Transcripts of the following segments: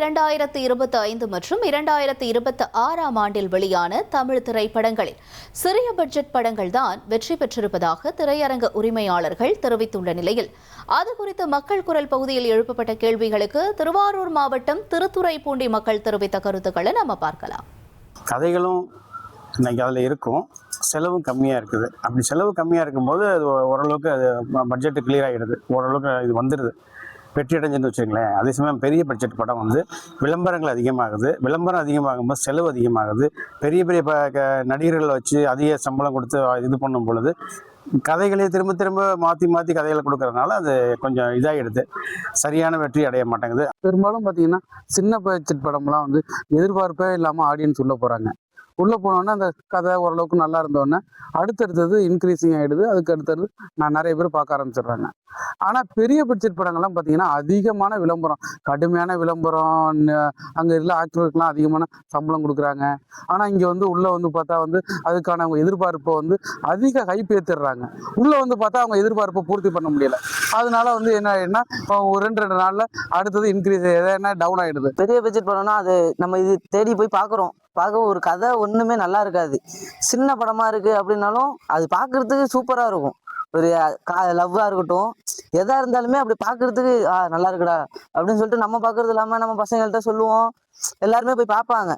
இரண்டாயிரத்தி இருபத்தி ஐந்து மற்றும் இரண்டாயிரத்தி இருபத்தி ஆறாம் ஆண்டில் வெளியான தமிழ் திரைப்படங்களில் சிறிய பட்ஜெட் படங்கள் தான் வெற்றி பெற்றிருப்பதாக திரையரங்க உரிமையாளர்கள் தெரிவித்துள்ள நிலையில் அது குறித்து மக்கள் குரல் பகுதியில் எழுப்பப்பட்ட கேள்விகளுக்கு திருவாரூர் மாவட்டம் திருத்துறைப்பூண்டி மக்கள் தெரிவித்த கருத்துக்களை நம்ம பார்க்கலாம். கதைகளும் இன்னைக்கு அதில் இருக்கும். செலவும் கம்மியாக இருக்குது. அப்படி செலவு கம்மியாக இருக்கும்போது அது ஓரளவுக்கு அது பட்ஜெட்டு கிளியர் ஆகிடுது ஓரளவுக்கு இது வந்துடுது வெற்றி அடைஞ்சுன்னு வச்சுங்களேன் அதே சமயம் பெரிய பட்ஜெட் படம் வந்து விளம்பரங்கள் அதிகமாகுது. விளம்பரம் அதிகமாகும்போது செலவு அதிகமாகுது. பெரிய பெரிய ப க- நடிகர்களை வச்சு அதிக சம்பளம் கொடுத்து இது பண்ணும் பொழுது கதைகளையே திரும்ப திரும்ப மாற்றி மாற்றி கதைகளை கொடுக்கறதுனால அது கொஞ்சம் இதாகிடுது. சரியான வெற்றி அடைய மாட்டேங்குது. பெரும்பாலும் பார்த்தீங்கன்னா சின்ன பட்ஜெட் படம்லாம் வந்து எதிர்பார்ப்பே இல்லாமல் ஆடியன்ஸ் உள்ளே போகிறாங்க உள்ளே போனோடனே அந்த கதை ஓரளவுக்கு நல்லா இருந்தோடனே அடுத்தடுத்தது இன்க்ரீஸிங் ஆகிடுது அதுக்கு அடுத்தது நான் நிறைய பேர் பார்க்க ஆரம்பிச்சிடுறாங்க. ஆனால் பெரிய பட்ஜெட் படங்கள்லாம் பார்த்தீங்கன்னா அதிகமான விளம்பரம். கடுமையான விளம்பரம் அங்கே உள்ள ஆக்டர்களுக்கெல்லாம் அதிகமான சம்பளம் கொடுக்குறாங்க. ஆனால் இங்கே வந்து உள்ளே வந்து பார்த்தா வந்து அதுக்கான அவங்க எதிர்பார்ப்பை வந்து அதிக ஹைப் ஏற்றிடுறாங்க உள்ளே வந்து பார்த்தா அவங்க எதிர்பார்ப்பை பூர்த்தி பண்ண முடியல. அதனால வந்து என்ன ஆயிடுனா ஒரு ரெண்டு ரெண்டு நாளில் அடுத்தது இன்க்ரீஸ் எதனா டவுன் ஆகிடுது பெரிய பட்ஜெட் படம்னா அது நம்ம இது தேடி போய் பார்க்குறோம். பார்க்க ஒரு கதை ஒன்றுமே நல்லா இருக்காது. சின்ன படமா இருக்கு அப்படின்னாலும் அது பார்க்கறதுக்கு சூப்பராக இருக்கும். ஒரு லவ்வாக இருக்கட்டும். எதா இருந்தாலுமே அப்படி பார்க்கறதுக்கு ஆ நல்லா இருக்குடா அப்படின்னு சொல்லிட்டு நம்ம பார்க்கறது இல்லாமல் நம்ம பசங்கள்கிட்ட சொல்லுவோம். எல்லாருமே போய் பார்ப்பாங்க.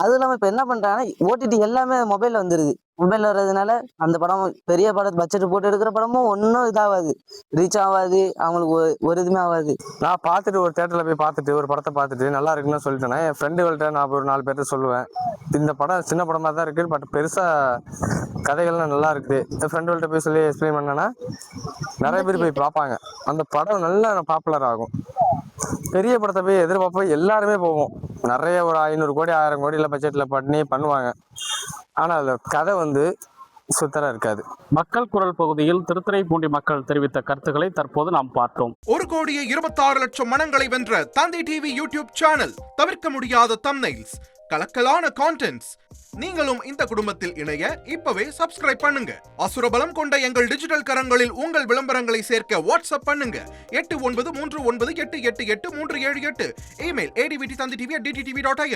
அதுவும் இல்லாமல் இப்போ என்ன பண்ணுறாங்கன்னா ஓடிடி எல்லாமே மொபைலில் வந்துடுது மொபைலில் வர்றதுனால அந்த படம் பெரிய படம் பட்ஜெட் போட்டு எடுக்கிற படமும் ஒன்றும் இதாகாது. ரீச் ஆகாது அவங்களுக்கு ஒரு- ஒரு இதுவுமே ஆகாது. நான் பார்த்துட்டு ஒரு தேட்டரில் போய் பார்த்துட்டு ஒரு படத்தை பார்த்துட்டு நல்லா இருக்குன்னு சொல்லிட்டேன்னா என் ஃப்ரெண்டுகள்கிட்ட நான் ஒரு நாலு பேர்கிட்ட சொல்லுவேன். இந்த படம் சின்ன படமாக தான் இருக்குது பட் பெருசாக கதைகள்லாம் நல்லா இருக்குது என் ஃப்ரெண்டுகள்கிட்ட போய் சொல்லி எக்ஸ்பிளைன் பண்ணேன்னா நிறைய பேர் போய் பார்ப்பாங்க. அந்த படம் நல்லா பாப்புலர் ஆகும். பெரிய படத்தை போய் எதிர்பார்ப்போம் எல்லாருமே போவோம். நிறைய ஒரு ஐநூறு கோடி ஆயிரம் கோடியில் பட்ஜெட்டில் பண்ணி பண்ணுவாங்க. ஆனால் அதில் கதை வந்து சுத்தராக இருக்காது. மக்கள் குரல் பகுதியில் திருத்துறைப்பூண்டி மக்கள் தெரிவித்த கருத்துக்களை தற்போது நாம் பார்த்தோம். ஒரு கோடியே இருபத்தாறு லட்சம் மனங்களை வென்ற தந்தை டிவி யூடியூப் சேனல் தவிர்க்க முடியாத தம்னைல்ஸ் கலக்கலான கான்டென்ட்ஸ் நீங்களும் இந்த குடும்பத்தில் இணைய இப்பவே சப்ஸ்கிரைப் பண்ணுங்க. அசுரபலம் கொண்ட எங்கள் டிஜிட்டல் கரங்களில் உங்கள் விளம்பரங்களை சேர்க்க வாட்ஸ்அப் பண்ணுங்க. எட்டு ஒன்பது மூன்று ஒன்பது எட்டு எட்டு எட்டு மூன்று ஏழு எட்டு. Email ஏடிவிடி Thanthi TV DT TV dot in